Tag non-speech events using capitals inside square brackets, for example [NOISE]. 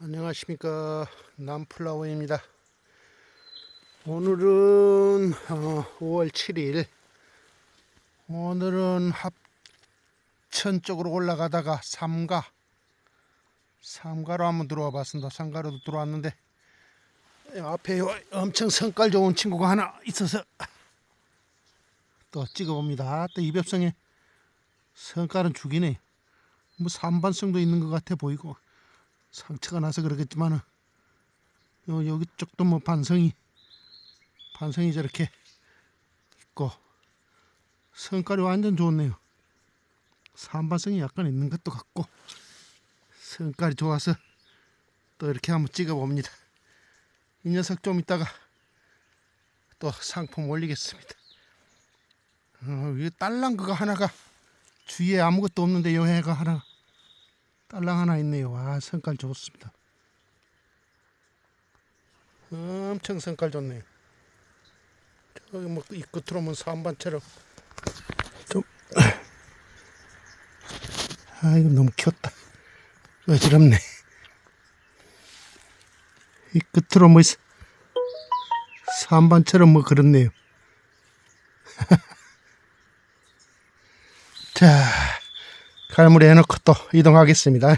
안녕하십니까. 남플라워입니다. 오늘은 어, 5월 7일. 오늘은 합천 쪽으로 올라가다가 삼가. 삼가로 한번 들어와 봤습니다. 삼가로도 들어왔는데 앞에 엄청 성깔 좋은 친구가 하나 있어서 또 찍어봅니다. 또 이벽성에 성깔은 죽이네. 뭐 산반성도 있는 것 같아 보이고 상처가 나서 그러겠지만은 요 여기 쪽도 뭐 반성이 반성이 저렇게 있고 성깔이 완전 좋네요. 산반성이 약간 있는 것도 같고 성깔이 좋아서 또 이렇게 한번 찍어 봅니다. 이 녀석 좀 이따가 또 상품 올리겠습니다. 어, 이 딸랑 그거 하나가 주위에 아무것도 없는데 요 해가 하나 딸랑 하나 있네요. 와 성깔 좋습니다. 엄청 성깔 좋네요. 저기 뭐 이 끝으로 보면 산반처럼 좀 [COUGHS] 아 이거 너무 키웠다. 어지럽네. 이 끝으로 뭐. 산반처럼 뭐 그렇네요. [LAUGHS] 자, 해놓고 또 이동하겠습니다.